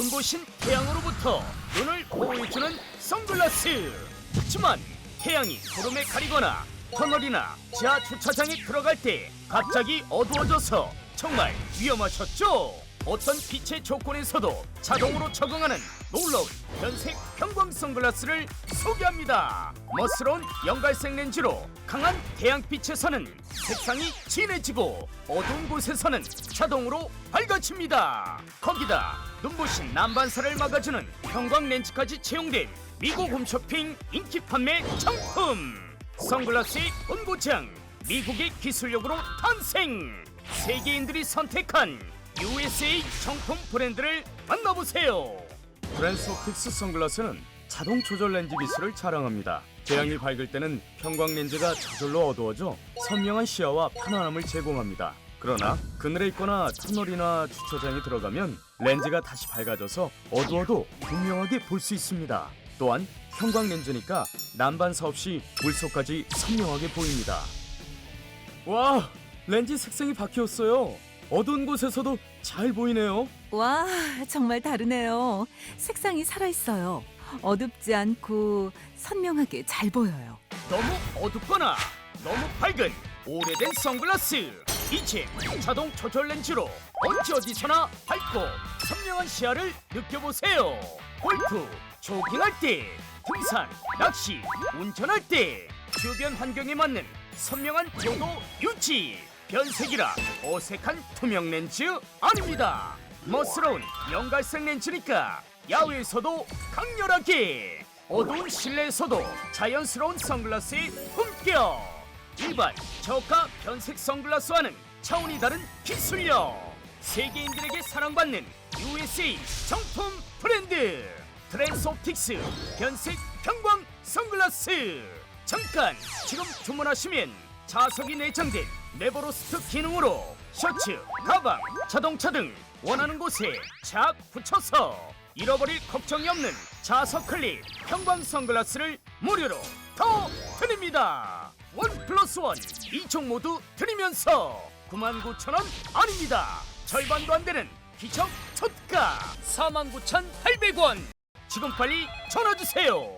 눈부신 태양으로부터 눈을 보호해주는 선글라스. 하지만 태양이 구름에 가리거나 터널이나 지하 주차장에 들어갈 때 갑자기 어두워져서 정말 위험하셨죠? 어떤 빛의 조건에서도 자동으로 적응하는 놀라운 변색 평광 선글라스를 소개합니다. 멋스러운 연갈색 렌즈로 강한 태양빛에서는 색상이 진해지고 어두운 곳에서는 자동으로 밝아집니다. 거기다 눈부신 난반사를 막아주는 형광 렌즈까지 채용된 미국 홈쇼핑 인기 판매 정품. 선글라스의 본고장 미국의 기술력으로 탄생. 세계인들이 선택한 USA 정품 브랜드를 만나보세요. 브랜스 옵틱스 선글라스는 자동 조절 렌즈 기술을 자랑합니다. 태양이 밝을 때는 형광 렌즈가 저절로 어두워져 선명한 시야와 편안함을 제공합니다. 그러나 그늘에 있거나 터널이나 주차장에 들어가면 렌즈가 다시 밝아져서 어두워도 분명하게 볼 수 있습니다. 또한 형광 렌즈니까 난반사 없이 물속까지 선명하게 보입니다. 와, 렌즈 색상이 바뀌었어요. 어두운 곳에서도 잘 보이네요. 와, 정말 다르네요. 색상이 살아있어요. 어둡지 않고 선명하게 잘 보여요. 너무 어둡거나 너무 밝은 오래된 선글라스 이제 자동 조절 렌즈로 언제 어디서나 밝고 선명한 시야를 느껴보세요 골프, 조깅할 때 등산, 낚시, 운전할 때 주변 환경에 맞는 선명한 조도 유지 변색이라 어색한 투명 렌즈 아닙니다. 멋스러운 연갈색 렌즈니까 야외에서도 강렬하게 어두운 실내에서도 자연스러운 선글라스의 품격 일반 저가 변색 선글라스와는 차원이 다른 기술력. 세계인들에게 사랑받는 USA 정품 브랜드 트랜스옵틱스 변색 평광 선글라스. 잠깐 지금 주문하시면 자석이 내장된 네버로스트 기능으로 셔츠, 가방, 자동차 등 원하는 곳에 착 붙여서 잃어버릴 걱정이 없는 자석 클립 형광 선글라스를 무료로 더 드립니다. 원 플러스 원 이종 모두 드리면서 99,000원 아닙니다. 절반도 안 되는 기적 특가 49,800원. 지금 빨리 전화 주세요.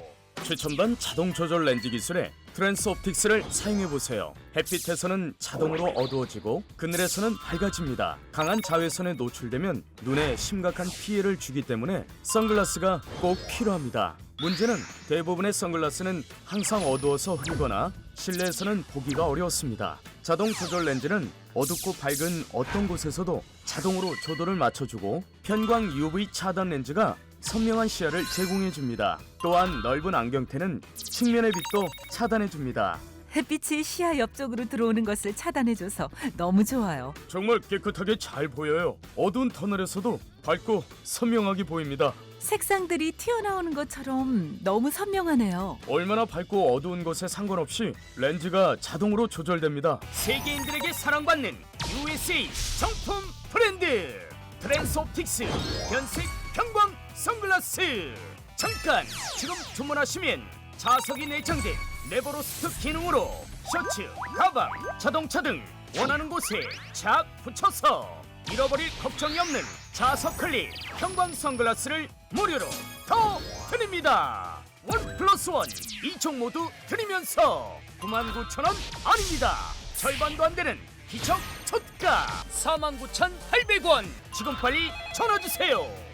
최첨단 자동 조절 렌즈 기술의 트랜스 옵틱스를 사용해 보세요. 햇빛에서는 자동으로 어두워지고 그늘에서는 밝아집니다. 강한 자외선에 노출되면 눈에 심각한 피해를 주기 때문에 선글라스가 꼭 필요합니다. 문제는 대부분의 선글라스는 항상 어두워서 흐리거나 실내에서는 보기가 어려웠습니다. 자동 조절 렌즈는 어둡고 밝은 어떤 곳에서도 자동으로 조도를 맞춰주고 편광 UV 차단 렌즈가 선명한 시야를 제공해 줍니다. 또한 넓은 안경테는 측면의 빛도 차단해 줍니다. 햇빛이 시야 옆쪽으로 들어오는 것을 차단해줘서 너무 좋아요. 정말 깨끗하게 잘 보여요. 어두운 터널에서도 밝고 선명하게 보입니다. 색상들이 튀어나오는 것처럼 너무 선명하네요. 얼마나 밝고 어두운 것에 상관없이 렌즈가 자동으로 조절됩니다. 세계인들에게 사랑받는 USA 정품 브랜드 트랜스옵틱스 변색 선글라스. 잠깐 지금 주문하시면 자석이 내장된 네버로스트 기능으로 셔츠, 가방, 자동차 등 원하는 곳에 착 붙여서 잃어버릴 걱정이 없는 자석 클립 형광 선글라스를 무료로 더 드립니다. 원 플러스 원 이종 모두 드리면서 99,000원 아닙니다. 절반도 안 되는 기적 특가 49,800원 지금 빨리 전화 주세요.